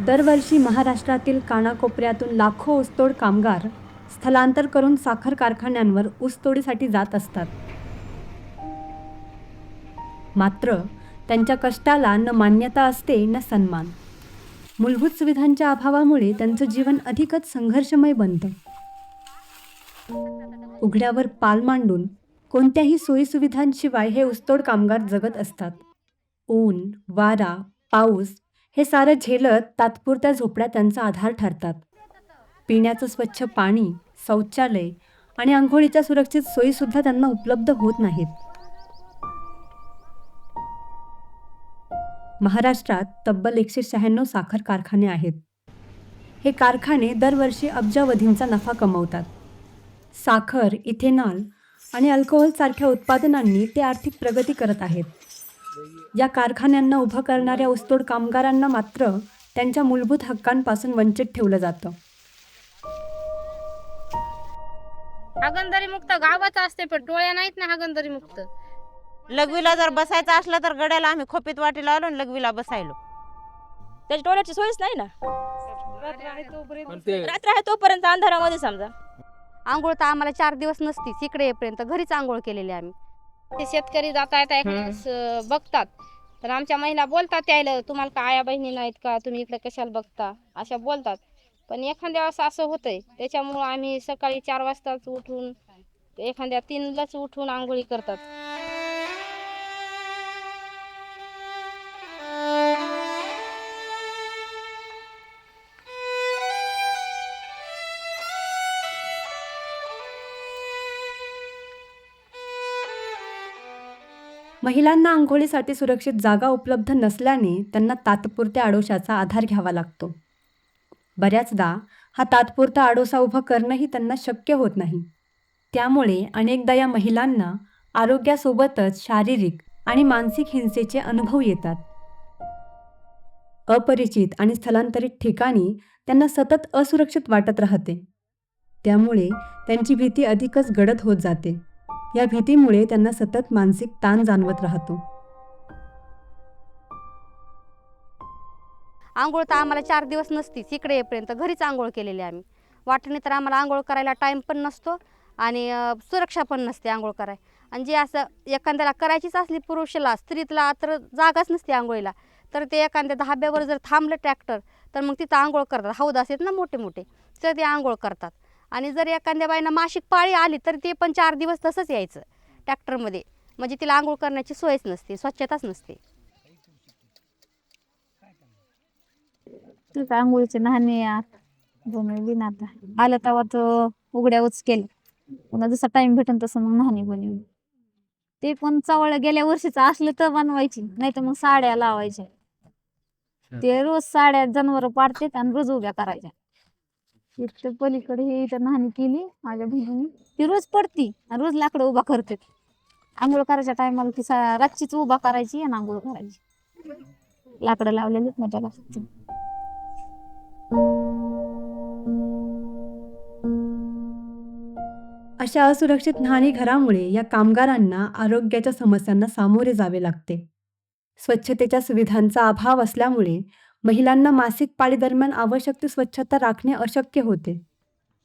दरवर्षी महाराष्ट्रातील कानाकोपऱ्यातून लाखो ऊसतोड कामगार स्थलांतर करून साखर कारखान्यांवर ऊसतोडीसाठी जात असतात. मात्र त्यांच्या कष्टाला न मान्यता असते न सन्मान. मूलभूत सुविधांच्या अभावामुळे त्यांचं जीवन अधिकच संघर्षमय बनतं. उघड्यावर पाल मांडून कोणत्याही सोयीसुविधांशिवाय हे ऊसतोड कामगार जगत असतात. ऊन वारा पाऊस हे सारं झेलत तात्पुरत्या झोपड्या त्यांचा आधार ठरतात. पिण्याचं स्वच्छ पाणी शौचालय आणि आंघोळीच्या सुरक्षित सोयीसुद्धा त्यांना उपलब्ध होत नाहीत. महाराष्ट्रात तब्बल एकशे शहाण्णव साखर कारखाने आहेत. हे कारखाने दरवर्षी अब्जावधींचा नफा कमवतात. साखर इथेनॉल आणि अल्कोहोलसारख्या उत्पादनांनी ते आर्थिक प्रगती करत आहेत. या कारखान्यांना उभं करणाऱ्या ऊसतोड कामगारांना मात्र त्यांच्या मूलभूत हक्कांपासून वंचित ठेवलं जातं. हागंदरी मुक्त गावात असते पण टोळ्या नाहीत ना हागंदरी मुक्त लघवीला जर बसायचं असलं तर गड्याला आम्ही खोपीत वाटी लावलो आणि लघवीला बसायलो. त्याची टोळ्याची सोयच नाही ना? रात्र आहे तोपर्यंत अंधारामध्ये समजा. आंघोळ तर आम्हाला चार दिवस नसतीच इकडे येईपर्यंत. घरीच आंघोळ केलेली आम्ही. ते शेतकरी जाता येता एखाद्यास बघतात. तर आमच्या महिला बोलतात त्याला तुम्हाला का आया बहिणी नाहीत का? तुम्ही इकडे कशाला बघता? अशा बोलतात. पण एखाद्या वेळेस असं होतंय. त्याच्यामुळं आम्ही सकाळी चार वाजताच उठून एखाद्या तीनलाच उठून आंघोळी करतात. महिलांना आंघोळीसाठी सुरक्षित जागा उपलब्ध नसल्याने त्यांना तात्पुरत्या आडोशाचा आधार घ्यावा लागतो. बऱ्याचदा हा तात्पुरता आडोसा उभं करणंही त्यांना शक्य होत नाही. त्यामुळे अनेकदा या महिलांना आरोग्यासोबतच शारीरिक आणि मानसिक हिंसेचे अनुभव येतात. अपरिचित आणि स्थलांतरित ठिकाणी त्यांना सतत असुरक्षित वाटत राहते. त्यामुळे त्यांची भीती अधिकच गडद होत जाते. या भीतीमुळे त्यांना सतत मानसिक ताण जाणवत राहतो. आंघोळ तर आम्हाला चार दिवस नसतीच. इकडे येईपर्यंत घरीच आंघोळ केलेली आम्ही. वाटणी तर आम्हाला आंघोळ करायला टाईम पण नसतो आणि सुरक्षा पण नसते आंघोळ कराय. आणि जे असं एखाद्याला करायचीच असली पुरुषाला स्त्रीला तर जागाच नसते आंघोळीला. तर ते एखाद्या धाब्यावर जर थांबलं ट्रॅक्टर तर मग तिथं आंघोळ करतात. हौद असेल ना मोठे मोठे तर ते आंघोळ करतात. आणि जर एखाद्या बाईनं मासिक पाळी आली तर ते पण चार दिवस तसंच यायचं ट्रॅक्टरमध्ये. म्हणजे तिला आंघोळ करण्याची सोयच नसते स्वच्छताच नसते. आंघोळीचे नाणे बनवली ना आता. आलं तेव्हा तर उघड्यावरच केलं. पुन्हा जसा टाइम भेटेल तसं मग नाणी बनवली. ते पण चवळ गेल्या वर्षीच असलं तर बनवायची नाही तर मग साड्या लावायच्या. ते रोज साड्या जनावर पाडतात आणि रोज उभ्या करायच्या. इथं पलीकडे हे इथं नाणी केली माझ्या बहिणीने. ती रोज पडती आणि रोज लाकडं उभा करते. आंघोळ करायच्या टायमाला ती सा- रातचीच उभा करायची आणि आंघोळ करायची. लाकडं लावलेली मजा लागते अशा असुरक्षित न्हाणी घरामुळे या कामगारांना आरोग्याच्या समस्यांना सामोरे जावे लागते. स्वच्छतेच्या सुविधांचा अभाव असल्यामुळे महिलांना मासिक पाळीदरम्यान आवश्यक ती स्वच्छता राखणे अशक्य होते.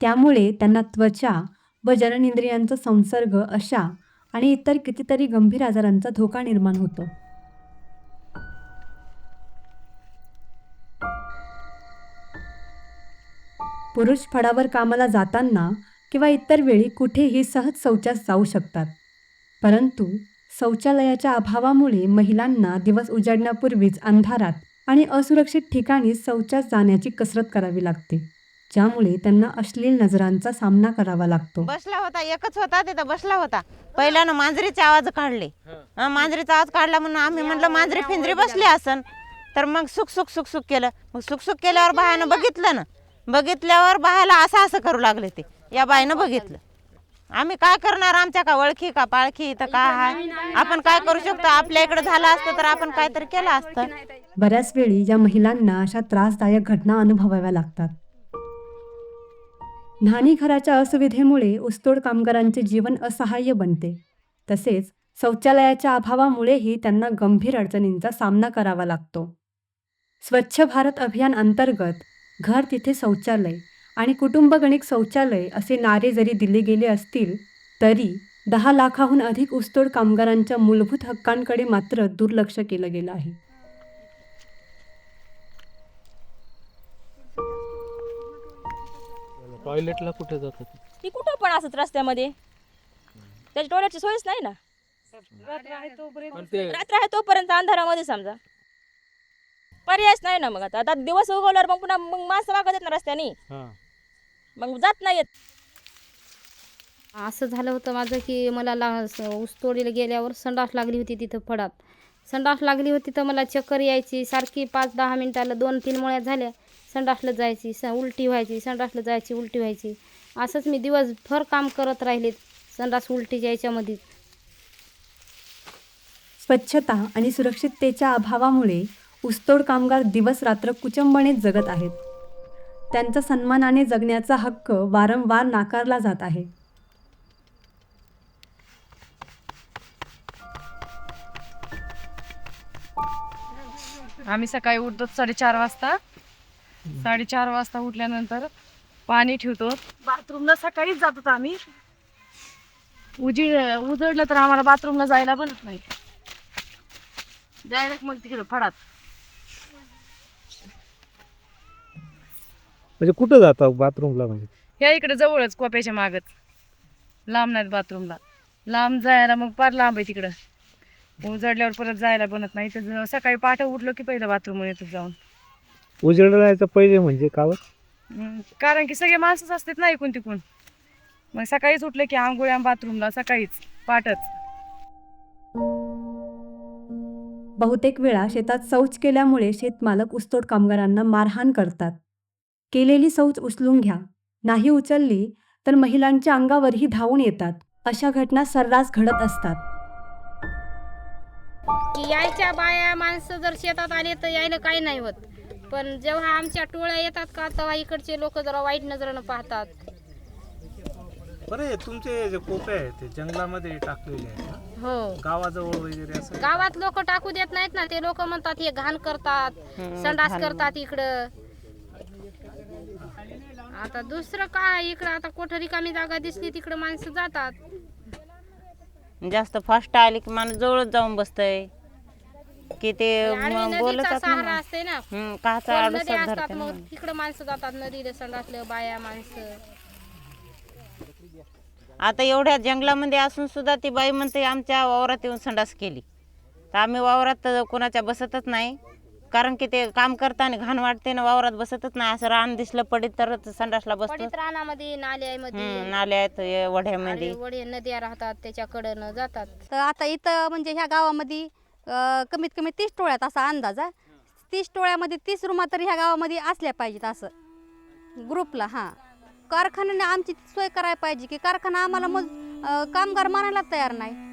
त्यामुळे त्यांना त्वचा व जननेंद्रियांचा संसर्ग अशा आणि इतर कितीतरी गंभीर आजारांचा धोका निर्माण होतो. पुरुष फडावर कामाला जाताना किंवा इतर वेळी कुठेही सहज शौचास जाऊ शकतात. परंतु शौचालयाच्या अभावामुळे महिलांना दिवस उजाडण्यापूर्वीच अंधारात आणि असुरक्षित ठिकाणी शौचास जाण्याची कसरत करावी लागते ज्यामुळे त्यांना अश्लील नजरांचा सामना करावा लागतो. बसला होता एकच होता तिथं बसला होता. पहिल्यानं मांजरीचे आवाज काढले. हा मांजरीचा आवाज काढला म्हणून आम्ही म्हणलं मांजरी फिंजरी बसली असन. तर मग सुख सुख सुख सुख केलं. मग सुख सुख केल्यावर बायानं बघितलं ना. बघितल्यावर बायाला असं असं करू लागले ते. या बाईनं बघितलं. आम्ही काय करणार? आमच्या का ओळखी का पाळखी? तर काय आहे आपण काय करू शकतो? आपल्या इकडे झालं असतं तर आपण काहीतरी केलं असतं. बऱ्याच वेळी या महिलांना अशा त्रासदायक घटना अनुभवाव्या लागतात. न्हाणी घराच्या असुविधेमुळे ऊसतोड कामगारांचे जीवन असहाय्य बनते. तसेच शौचालयाच्या अभावामुळेही त्यांना गंभीर अडचणींचा सामना करावा लागतो. स्वच्छ भारत अभियान अंतर्गत घर तिथे शौचालय आणि कुटुंबगणिक शौचालय असे नारे जरी दिले गेले असतील तरी दहा लाखाहून अधिक ऊसतोड कामगारांच्या मूलभूत हक्कांकडे मात्र दुर्लक्ष केलं गेलं आहे. टॉयलेटला कुठे जातात? ती कुठं पण असत रस्त्यामध्ये. त्याची टॉयलेटची सोयच नाही ना. रात्र आहे तोपर्यंत अंधारामध्ये समजा. पर्यायच नाही ना मग आता. आता दिवस उगवल्यावर मग पुन्हा मग माणसं वागत येत ना रस्त्याने. हा. मग जात नाही येत. असं झालं होतं माझं की मला ला स- ऊसतोडीला गेल्यावर संडास लागली होती तिथं फडात. संडास लागली होती तर मला चक्कर यायची. सारखी पाच दहा मिनिटाला दोन तीन मुळ्या झाल्या. संडासला जायची स उलटी व्हायची संडासला जायची उलटी व्हायची. असंच मी दिवसभर काम करत राहिले संडास उलटी याच्यामध्ये स्वच्छता आणि सुरक्षिततेच्या अभावामुळे ऊसतोड कामगार दिवस रात्र कुचंबणे जगत आहेत. त्यांचा सन्मानाने जगण्याचा हक्क वारंवार नाकारला जात आहे. आम्ही सकाळी उठतो साडेचार वाजता. साडेचार वाजता उठल्यानंतर पाणी ठेवतो. बाथरूमला सकाळीच जातो आम्ही. उजी उजडलं तर आम्हाला बाथरूमला जायला बनत नाही. डायरेक्ट मग तिकडे फडात. म्हणजे कुठं जाता बाथरूमला म्हणजे? ह्या इकडे जवळच कोप्याच्या मागच. लांब नाहीत बाथरूमला. लांब जायला मग फार लांब आहे तिकडं. उजडल्यावर परत जायला बनत नाही. तर सकाळी पहाटे उठलो की पहिलं बाथरूम येतो जाऊन. उजेडायचं पहिले म्हणजे कावत हम्म, कारण की सगळे माणसंच असतात ना इकून तिकून. मग सकाळीच उठले की आंघोळ्या बाथरूमला सकाळीच पाटच बहुतेक वेळा शेतात शौच केल्यामुळे शेतमालक ऊसतोड कामगारांना मारहाण करतात. केलेली शौच उचलून घ्या. नाही उचलली तर महिलांच्या अंगावरही धावून येतात. अशा घटना सर्रास घडत असतात. की यायच्या बाया माणसं जर शेतात आले तर यायला काही नाही होत. पण जेव्हा आमच्या टोळ्या येतात का तेव्हा इकडचे लोक जरा वाईट नजरेनं पाहतात. बरं हे तुमचे जे कोपे आहेत ते जंगलामध्ये टाकलेले आहेत ना? हो. गावाजवळ वगैरे असं गावात लोक टाकू देत नाहीत ना ते लोक म्हणतात हे घाण करतात संडास. करतात इकडं. आता दुसरं काय? इकडं आता कुठं रिकामी जागा दिसली तिकडं माणसं जातात. जास्त फास्ट आले की माणूस जवळच जाऊन बसतय. की ते आणि म- नदीचा बोलतात सहारा ना असते ना. हम्म, काचा असतात धरते मग? तिकडं माणसं जातात नदीला संडासलं बाया माणसं. आता एवढ्या जंगलामध्ये असून सुद्धा ती बाई म्हणते आमच्या वावरात येऊन संडास केली. तर आम्ही वावरात तर कोणाच्या बसतच नाही. कारण की ते काम करताना घाण वाटते ना वावरात बसतच नाही. असं रान दिसलं पडीत तरच संडासला बसतो पडीत रानामध्ये नाल्यामध्ये. नाल्या आहेत वढ्यामध्ये. वडे नद्या राहतात त्याच्याकडं जातात. तर आता इथं म्हणजे ह्या गावामध्ये अं, कमीत कमी तीस टोळ्यात असा अंदाज आहे. तीस टोळ्यामध्ये तीस रूमा तरी ह्या गावामध्ये असल्या पाहिजेत असं. ग्रुपला हां. कारखान्याने आमची सोय करायला पाहिजे की कारखाना आम्हाला मग अं, कामगार मानायला तयार नाही.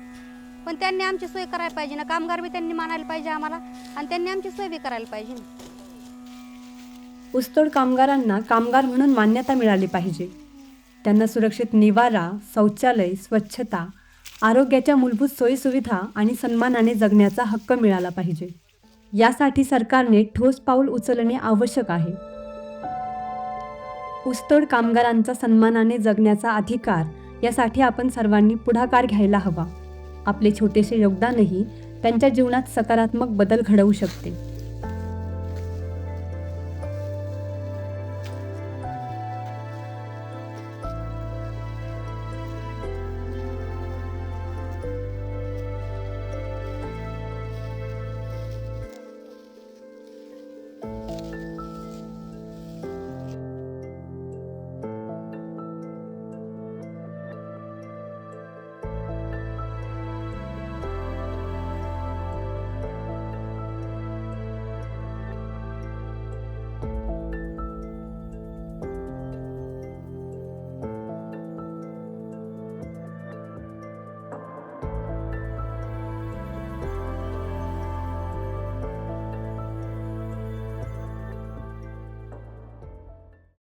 पण त्यांनी आमची सोय करायला पाहिजे ना. कामगार बी त्यांनी मानायला पाहिजे आम्हाला. आणि त्यांनी आमची सोय बी करायला पाहिजे ना. ऊसतोड कामगारांना कामगार म्हणून मान्यता मिळाली पाहिजे. त्यांना सुरक्षित निवारा शौचालय स्वच्छता आरोग्याच्या मूलभूत सोयीसुविधा आणि सन्मानाने जगण्याचा हक्क मिळाला पाहिजे. यासाठी सरकारने ठोस पाऊल उचलणे आवश्यक आहे. ऊसतोड कामगारांचा सन्मानाने जगण्याचा अधिकार यासाठी आपण सर्वांनी पुढाकार घ्यायला हवा. आपले छोटेसे योगदानही त्यांच्या जीवनात सकारात्मक बदल घडवू शकते.